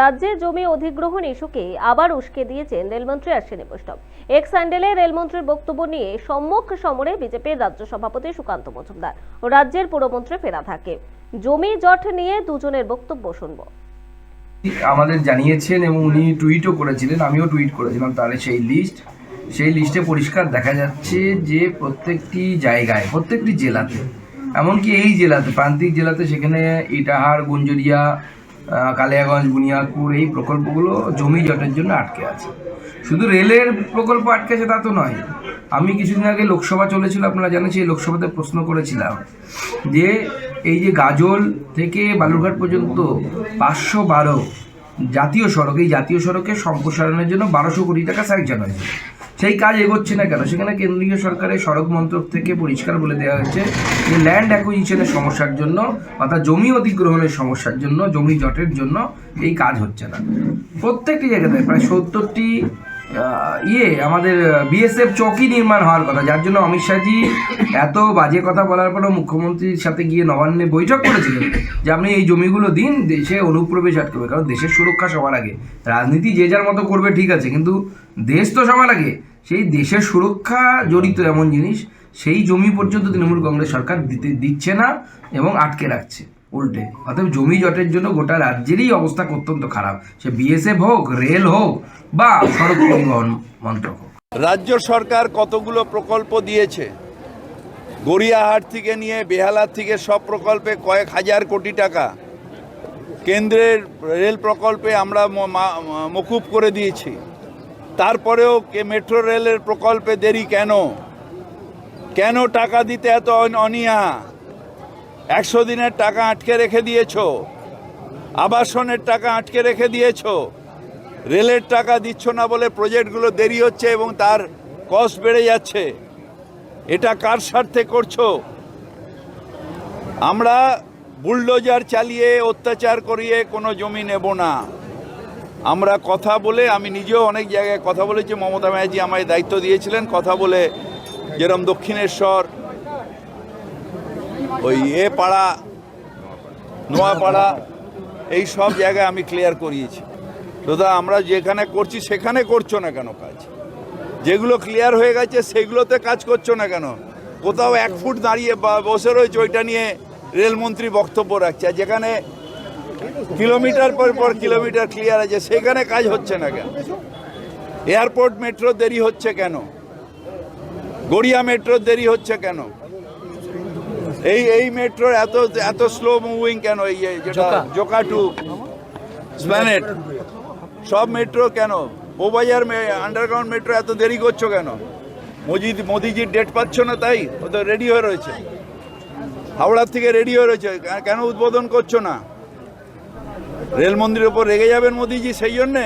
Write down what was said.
রাজ্যে জমি অধিগ্রহণ ইস্যুকে আবার উস্কে দিয়েছেন রেলমন্ত্রী অশ্বিনী বৈষ্ণব। এক্স স্যান্ডেলে রেলমন্ত্রীর বক্তব্য নিয়ে সম্মুখ সমরে বিজেপির রাজ্য সভাপতি সুকান্ত মজুমদার। ও রাজ্যের পুরমন্ত্রী ফেরা থাকে। জমি জট নিয়ে দুজনের বক্তব্য শুনব। আমাদের জানিয়েছেন এবং উনি টুইটও করেছিলেন, আমিও টুইট করেছিলাম তাহলে সেই লিস্ট। সেই লিস্টে পরিষ্কার দেখা যাচ্ছে যে প্রত্যেকটি জায়গায়, প্রত্যেকটি জেলাতে, এমনকি এই জেলাতে, প্রান্তিক জেলাতে সেখানে ইটাহার, গুঞ্জরিয়া কালিয়াগঞ্জ বুনিয়াদপুর এই প্রকল্পগুলো জমি জটের জন্য আটকে আছে। শুধু রেলের প্রকল্প আটকে আছে তা তো নয়। আমি কিছুদিন আগে লোকসভা চলেছিল, আপনারা জানেন, সেই লোকসভাতে প্রশ্ন করেছিলাম যে এই যে গাজল থেকে বালুরঘাট পর্যন্ত পাঁচশো বারো জাতীয় সড়ক, এই জাতীয় সড়কের সম্প্রসারণের জন্য বারোশো কোটি টাকা স্যাংশন হয়েছে। সেই কাজ এগোচ্ছে না কেন? সেখানে কেন্দ্রীয় সরকারের সড়ক মন্ত্রক থেকে পরিষ্কার বলে দেওয়া হয়েছে যে ল্যান্ড অ্যাকুইজিশনের সমস্যার জন্য অর্থাৎ জমি অধিগ্রহণের সমস্যার জন্য, জমি জটের জন্য এই কাজ হচ্ছে না। প্রত্যেকটি জায়গাতে প্রায় সত্তরটি ইয়ে আমাদের বিএসএফ চৌকি নির্মাণ হওয়ার কথা। যার জন্য অমিত শাহজি এত বাজে কথা বলার পরও মুখ্যমন্ত্রীর সাথে গিয়ে নবান্নে বৈঠক করেছিলেন যে, আপনি এই জমিগুলো দিন, দেশে অনুপ্রবেশ আটকাবে। কারণ দেশের সুরক্ষা সবার আগে। রাজনীতি যে যার মতো করবে, ঠিক আছে। কিন্তু দেশ তো সবার আগে। সেই দেশের সুরক্ষা জড়িত এমন জিনিস, সেই জমি পর্যন্ত তৃণমূল কংগ্রেস সরকার দিতে দিচ্ছে না এবং আটকে রাখছে। উল্টে। অতএব জমি জটের জন্য গোটা রাজ্যেরই অবস্থা অত্যন্ত খারাপ। সে বিএসএফ হোক, রেল হোক, বা সড়ক পরিবহন মন্ত্রক হোক। রাজ্য সরকার কতগুলো প্রকল্প দিয়েছে? গড়িয়াহাট থেকে নিয়ে বেহালার থেকে সব প্রকল্পে কয়েক হাজার কোটি টাকা। কেন্দ্রের রেল প্রকল্পে আমরা মকুব করে দিয়েছি। তারপরেও মেট্রো রেলের প্রকল্পে দেরি কেন? কেন টাকা দিতে এত অন- অনীহা? একশো দিনের টাকা আটকে রেখে দিয়েছ। আবাসনের টাকা আটকে রেখে দিয়েছ। রেলের টাকা দিচ্ছ না বলে প্রজেক্টগুলো দেরি হচ্ছে এবং তার কস্ট বেড়ে যাচ্ছে। এটা কার স্বার্থে করছ? আমরা বুলডোজার চালিয়ে অত্যাচার করিয়ে কোনো জমি নেব না। আমরা কথা বলে, আমি নিজেও অনেক জায়গায় কথা বলেছি, মমতা ব্যানার্জি আমায় দায়িত্ব দিয়েছিলেন, কথা বলে যেরম দক্ষিণেশ্বর ওই এ পাড়া নোয়াপাড়া এই সব জায়গায় আমি ক্লিয়ার করিয়েছি। দাদা আমরা যেখানে করছি, সেখানে করছ না কেন কাজ? যেগুলো ক্লিয়ার হয়ে গেছে, সেগুলোতে কাজ করছ না কেন? কোথাও এক ফুট দাঁড়িয়ে বসে রয়েছে, ওইটা নিয়ে রেলমন্ত্রী বক্তব্য রাখছে। আর যেখানে কিলোমিটার পর পর কিলোমিটার ক্লিয়ার আছে, সেখানে কাজ হচ্ছে না কেন? এয়ারপোর্ট মেট্রো দেরি হচ্ছে কেন? গড়িয়া মেট্রো দেরি হচ্ছে কেন? এই এই মেট্রোর এত এত স্লো মুভিং কেন এই যেটা জোকাটু স্প্ল্যানেট সব মেট্রো কেন? বোবাজার আন্ডারগ্রাউন্ড মেট্রো এত দেরি করছ কেন? মোদি মোদিজির ডেট পাচ্ছ না তাই? ও তো রেডি হয়ে রয়েছে। হাওড়ার থেকে রেডি হয়ে রয়েছে। কেন উদ্বোধন করছ না? রেল মন্দিরের উপর রেগে যাবেন মোদিজি সেই জন্যে?